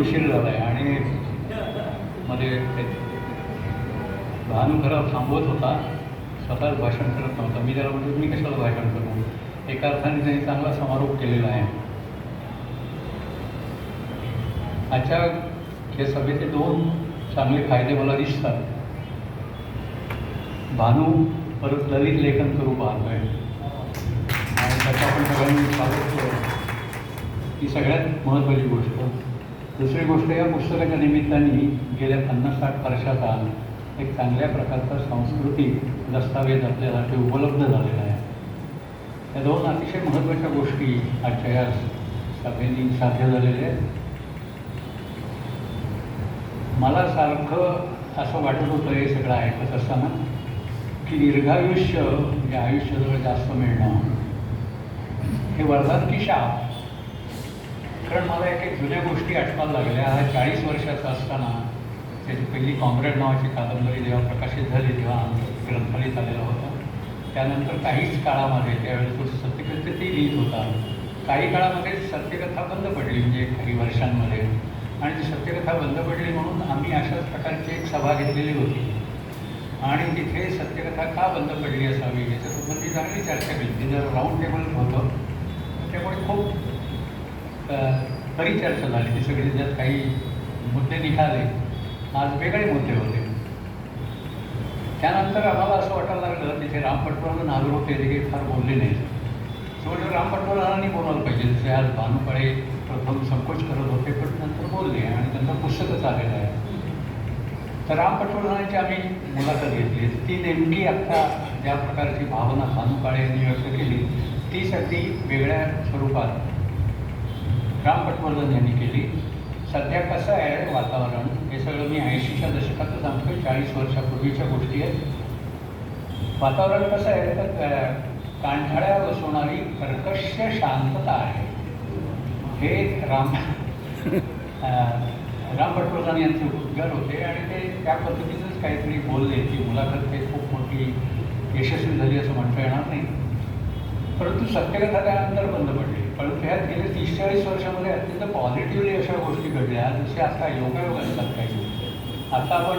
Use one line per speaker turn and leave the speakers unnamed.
उशीर झाला आहे. आणि मध्ये भानू खराब थांबवत होता. स्वतःच भाषण करत नव्हता. मी त्याला म्हणतो मी कशाला भाषण करू एका अर्थाने त्यांनी चांगला समारोप केलेला आहे. आजच्या या सभेचे दोन चांगले फायदे मला दिसतात. भानू परत ललित लेखन करू पाहतोय. आणि त्याचं आपण सगळ्यांनी स्वागत करू. ही सगळ्यात महत्त्वाची गोष्ट. दुसरी गोष्ट या पुस्तकाच्या निमित्ताने गेल्या पन्नास साठ वर्षाचा एक चांगल्या प्रकारचा सांस्कृतिक दस्तावेज आपल्यासाठी उपलब्ध झालेला आहे. या दोन अतिशय महत्त्वाच्या गोष्टी आजच्या या सभेनी साध्य झालेल्या आहेत. मला सारखं असं वाटत होतं हे सगळं ऐकत असताना की दीर्घायुष्य म्हणजे आयुष्य जवळ जास्त मिळणं. हे वरदान की शाप कारण मला एक एक जुन्या गोष्टी आठवायला लागल्या. हा चाळीस वर्षाचा असताना त्याची पहिली कॉम्रेड नावाची कादंबरी जेव्हा प्रकाशित झाली तेव्हा आमचं ग्रंथालयात आलेला होता. त्यानंतर काहीच काळामध्ये त्यावेळेस तो सत्यकथेतही लिहित होता. काही काळामध्ये सत्यकथा बंद पडली म्हणजे काही वर्षांमध्ये. आणि ती सत्यकथा बंद पडली म्हणून आम्ही अशाच प्रकारची एक सभा घेतलेली होती. आणि तिथे सत्यकथा का बंद पडली असावी याच्यासंबंधी चांगली चर्चा केली. जर राऊंड टेबल होतं. त्यामुळे खूप परिचर्चा झाली. ती सगळी त्यात काही मुद्दे निघाले. आज वेगळे मुद्दे होते. त्यानंतर आम्हाला असं वाटायला लागलं तिथे राम पटवर्धन आलो होते ते काही फार बोलले नाही शेवटी राम बोलायला पाहिजे. जसे आज भानुकडे प्रथम संकोच करत होते पण नंतर बोलले आणि त्यांचं पुस्तकच आलेलं आहे. तर राम पटवर्धनांची आम्ही मुलाखत घेतली. ती नेमकी आत्ता ज्या प्रकारची भावना भानू यांनी व्यक्त केली ती वेगळ्या स्वरूपात राम पटवर्धन यांनी केली. सध्या कसं आहे वातावरण? हे सगळं मी ऐंशीच्या दशकात सांगतो चाळीस वर्षापूर्वीच्या गोष्टी आहेत. वातावरण कसं आहे? तर कांठाळ्या बसवणारी कर्कश शांतता आहे. हे राम राम पटवर्धन यांचे उद्गार होते आणि ते त्या पद्धतीचंच काहीतरी बोलले. की मुलाखत ते खूप मोठी यशस्वी झाली असं म्हणता येणार नाही. परंतु सत्यकथा त्यानंतर बंद पडली गेले तीस चाळीस वर्षामध्ये अत्यंत पॉझिटिव्हली अशा गोष्टी घडल्या जसे आता योगायोग असतात काही. आता आपण